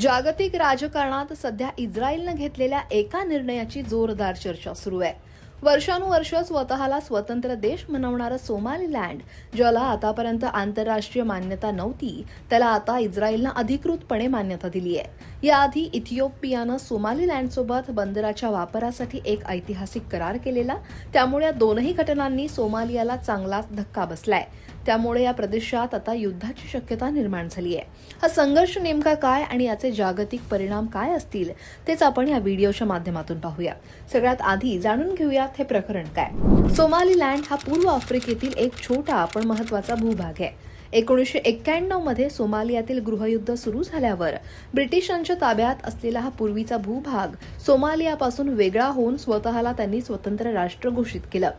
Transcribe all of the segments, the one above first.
जागतिक राजकारणात सध्या इस्रायलनं घेतलेल्या एका निर्णयाची जोरदार चर्चा सुरू आहे. वर्षानुवर्ष स्वतःला स्वतंत्र देश म्हणवणारं सोमालीलँड ज्याला आतापर्यंत आंतरराष्ट्रीय मान्यता नव्हती त्याला आता इस्रायलनं अधिकृतपणे मान्यता दिली आहे. याआधी इथिओपियानं सोमालीलँडसोबत बंदराच्या वापरासाठी एक ऐतिहासिक करार केलेला त्यामुळे या दोनही घटनांनी सोमालियाला चांगलाच धक्का बसलाय. त्यामुळे या प्रदेशात आता युद्धाची शक्यता निर्माण झाली आहे. हा संघर्ष नेमका काय आणि याचे जागतिक परिणाम काय असतील तेच आपण या व्हिडिओच्या माध्यमातून पाहूया. सगळ्यात आधी जाणून घेऊयात हे प्रकरण काय. सोमालीलँड हा पूर्व आफ्रिकेतील एक छोटा पण महत्त्वाचा भूभाग आहे. एकोणीसशे एक्क्याण्णवमध्ये सोमालियातील गृहयुद्ध सुरू झाल्यावर ब्रिटिशांच्या ताब्यात असलेला हा पूर्वीचा भूभाग सोमालियापासून वेगळा होऊन स्वतःला त्यांनी स्वतंत्र राष्ट्र घोषित केलं.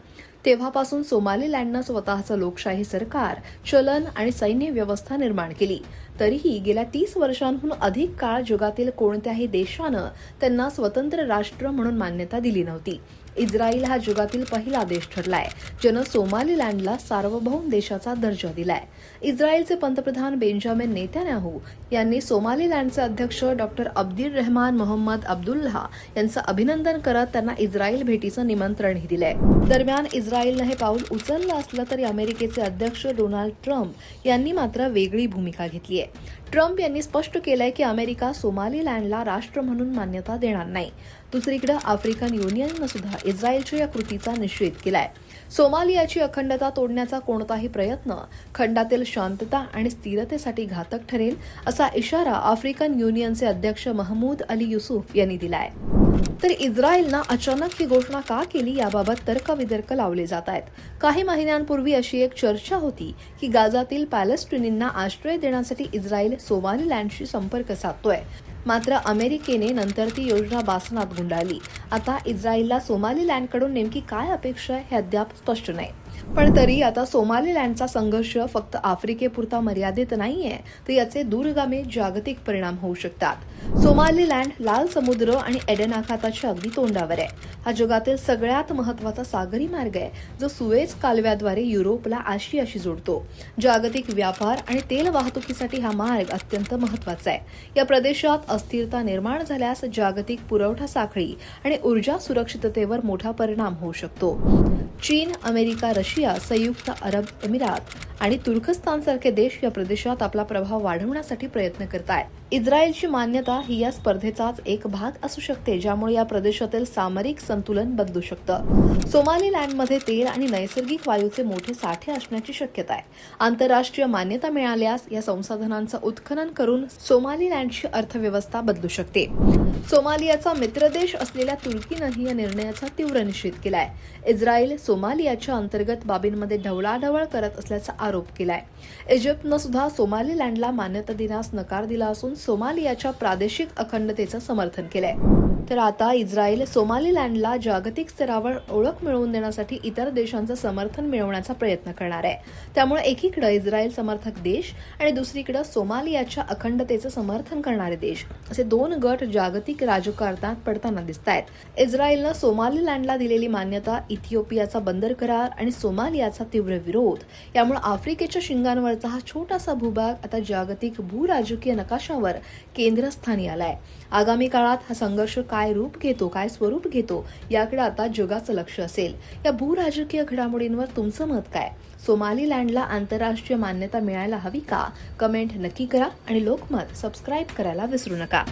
तेव्हापासून सोमालीलँडनं स्वतःचं लोकशाही सरकार चलन आणि सैन्य व्यवस्था निर्माण केली. तरीही गेल्या तीस वर्षांहून अधिक काळ जगातील कोणत्याही देशानं त्यांना स्वतंत्र राष्ट्र म्हणून मान्यता दिली नव्हती. इस्रायल हा जगातील पहिला देश ठरलाय ज्यानं सोमालीलँडला सार्वभौम देशाचा दर्जा दिलाय. इस्रायलचे पंतप्रधान बेंजामिन नेत्यान्याहू यांनी सोमालीलँडचे अध्यक्ष doctor Abdul Rahman Mohammed Abdullah यांचं अभिनंदन करत त्यांना इस्रायल भेटीचं निमंत्रणही दिलंय. दरम्यान इस्रायलनं हे पाऊल उचललं असलं तरी अमेरिकेचे अध्यक्ष डोनाल्ड ट्रम्प यांनी मात्र वेगळी भूमिका घेतली आहे ट्रम्प यांनी स्पष्ट केलंय की अमेरिका सोमालीलँडला राष्ट्र म्हणून मान्यता देणार नाही. दुसरीकडे आफ्रिकन युनियननं सुद्धा इस्रायलच्या या कृतीचा निषेध केलाय. सोमालियाची अखंडता तोडण्याचा कोणताही प्रयत्न खंडातील शांतता आणि स्थिरतेसाठी घातक ठरेल असा इशारा आफ्रिकन युनियनचे अध्यक्ष महमूद अली युसुफ यांनी दिलाय. तर इस्रायलनं अचानक ही घोषणा का केली याबाबत तर्कवितर्क लावले जात आहेत. काही महिन्यांपूर्वी अशी एक चर्चा होती की गाजातील पॅलेस्टिनींना आश्रय देण्यासाठी इस्रायल सोमालीलँडशी संपर्क साधतोय. मात्र अमेरिकेने नंतर ती योजना बासनात गुंडाळली. आता इस्रायलला सोमालीलँडकडून नेमकी काय अपेक्षा आहे हे अद्याप स्पष्ट नाही. पण तरी आता सोमालीलँडचा संघर्ष फक्त आफ्रिकेपुरता मर्यादित नाहीये तर याचे दूरगामी जागतिक परिणाम होऊ शकतात. सोमालीलँड लाल समुद्र आणि एडन आखाताच्या अगदी तोंडावर आहे. हा जगातील सगळ्यात महत्त्वाचा सागरी मार्ग आहे जो सुएज कालव्याद्वारे युरोपला आशियाशी जोडतो. जागतिक व्यापार आणि तेल वाहतुकीसाठी हा मार्ग अत्यंत महत्त्वाचा आहे. या प्रदेशात अस्थिरता निर्माण झाल्यास जागतिक पुरवठा साखळी आणि ऊर्जा सुरक्षिततेवर मोठा परिणाम होऊ शकतो. चीन अमेरिका रशिया संयुक्त अरब अमिरात आणि तुर्कस्तानसारखे देश या प्रदेशात आपला प्रभाव वाढवण्यासाठी प्रयत्न करत आहेत इस्रायलची मान्यता ही या स्पर्धेचाच एक भाग असू शकते ज्यामुळे या प्रदेशातील सामरिक संतुलन बदलू शकतं. सोमालीलँडमध्ये तेल आणि नैसर्गिक वायूचे मोठे साठे असण्याची शक्यता आहे. आंतरराष्ट्रीय मान्यता मिळाल्यास या संसाधनांचं उत्खनन करून सोमालीलँडची अर्थव्यवस्था बदलू शकते. सोमालियाचा मित्रदेश असलेल्या तुर्कीनंही या निर्णयाचा तीव्र निषेध केलाय. इस्रायल सोमालियाच्या अंतर्गत बाबींमध्ये ढवळाढवळ करत असल्याचा आरोप केलाय. इजिप्तनं सुद्धा सोमालीलँडला मान्यता देण्यास नकार दिला असून सोमालियाच्या प्रादेशिक अखंडतेचं समर्थन केलंय. तर आता इस्रायल सोमालीलँडला जागतिक स्तरावर ओळख मिळवून देण्यासाठी इतर देशांचं समर्थन मिळवण्याचा प्रयत्न करणार आहे. त्यामुळे एकीकडे इस्रायल समर्थक देश आणि दुसरीकडे सोमालियाच्या अखंडतेचं समर्थन करणारे देश असे दोन गट जागतिक राजकारणात पडताना दिसत आहेत इस्रायलनं सोमालीलँडला दिलेली मान्यता इथिओपियाचा बंदर करार आणि सोमालियाचा तीव्र विरोध यामुळे आफ्रिकेच्या शिंगांवरचा हा छोटासा भूभाग आता जागतिक भूराजकीय नकाशावर केंद्रस्थानी आलाय. आगामी काळात हा संघर्ष काय रूप घेतो काय स्वरूप घेतो याकडे आता जगाचं लक्ष असेल. या भूराजकीय घडामोडींवर तुमचं मत काय? सोमालीलँडला आंतरराष्ट्रीय मान्यता मिळायला हवी का? कमेंट नक्की करा आणि लोकमत सबस्क्राईब करायला विसरू नका.